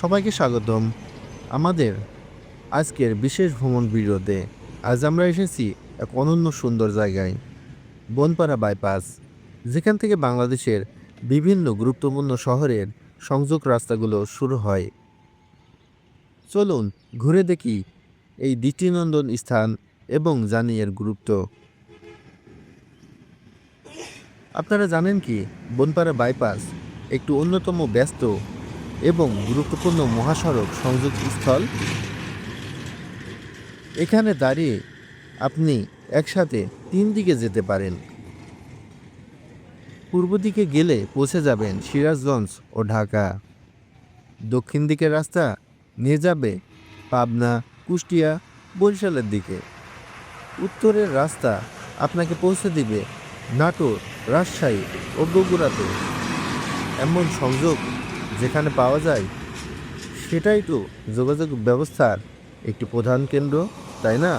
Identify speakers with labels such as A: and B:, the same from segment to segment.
A: সবাইকে স্বাগতম। আমাদের আজকের বিশেষ ভ্রমণ ভিডিওতে আজ আমরা এসেছি এক অনন্য সুন্দর জায়গায়, বনপাড়া বাইপাস, যেখান থেকে বাংলাদেশের বিভিন্ন গুরুত্বপূর্ণ শহরের সংযোগ রাস্তাগুলো শুরু হয়। চলুন ঘুরে দেখি এই দৃষ্টিনন্দন স্থান এবং জানি এর গুরুত্ব। আপনারা জানেন কি, বনপাড়া বাইপাস একটি অন্যতম ব্যস্ত এবং গুরুত্বপূর্ণ মহাসড়ক সংযোগ স্থল। এখানে দাঁড়িয়ে আপনি একসাথে তিন দিকে যেতে পারেন। পূর্ব দিকে গেলে পৌঁছে যাবেন সিরাজগঞ্জ ও ঢাকা। দক্ষিণ দিকের রাস্তা নিয়ে যাবে পাবনা, কুষ্টিয়া, বরিশালের দিকে। উত্তরের রাস্তা আপনাকে পৌঁছে দিবে নাটোর, রাজশাহী ও বগুড়াতে। এমন সংযোগ যেখানে পাওয়া যায়, সেটাই তো যোগাযোগ ব্যবস্থার একটি প্রধান কেন্দ্র, তাই না?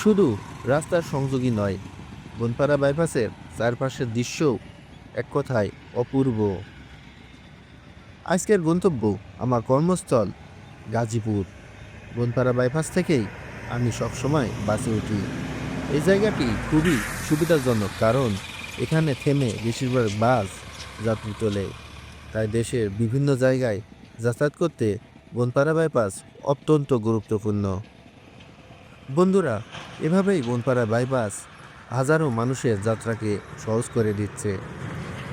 A: শুধু রাস্তার সংযোগই নয়, বনপাড়া বাইপাসের চারপাশের দৃশ্যও এক কথায় অপূর্ব। আজকের গন্তব্য আমার কর্মস্থল গাজীপুর। বনপাড়া বাইপাস থেকেই আমি সবসময় বাসে উঠি। এই জায়গাটি খুবই সুবিধাজনক কারণ এখানে থেমে বেশিরভাগ বাস যাত্রী তোলে। তাই দেশের বিভিন্ন জায়গায় যাতায়াত করতে বনপাড়া বাইপাস অত্যন্ত গুরুত্বপূর্ণ। বন্ধুরা, এভাবেই বনপাড়া বাইপাস হাজারো মানুষের যাত্রাকে সহজ করে দিচ্ছে।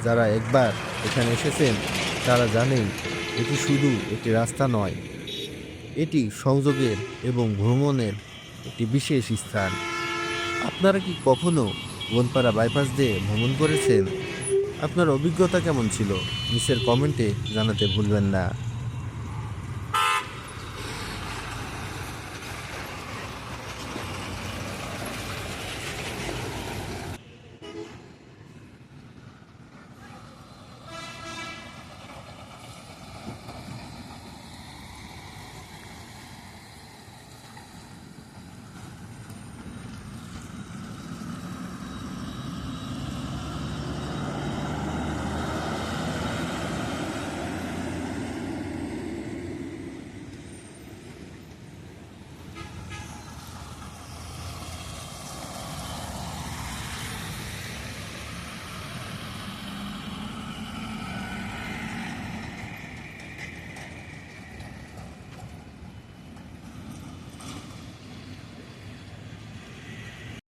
A: যারা একবার এখানে এসেছেন তারা জানেন এটি শুধু একটি রাস্তা নয়, এটি সংযোগের এবং ভ্রমণের একটি বিশেষ স্থান। আপনারা কি কখনো বনপাড়া বাইপাস দিয়ে ভ্রমণ করেছেন? আপনার অভিজ্ঞতা কেমন ছিল? নিচের কমেন্টে জানাতে ভুলবেন না।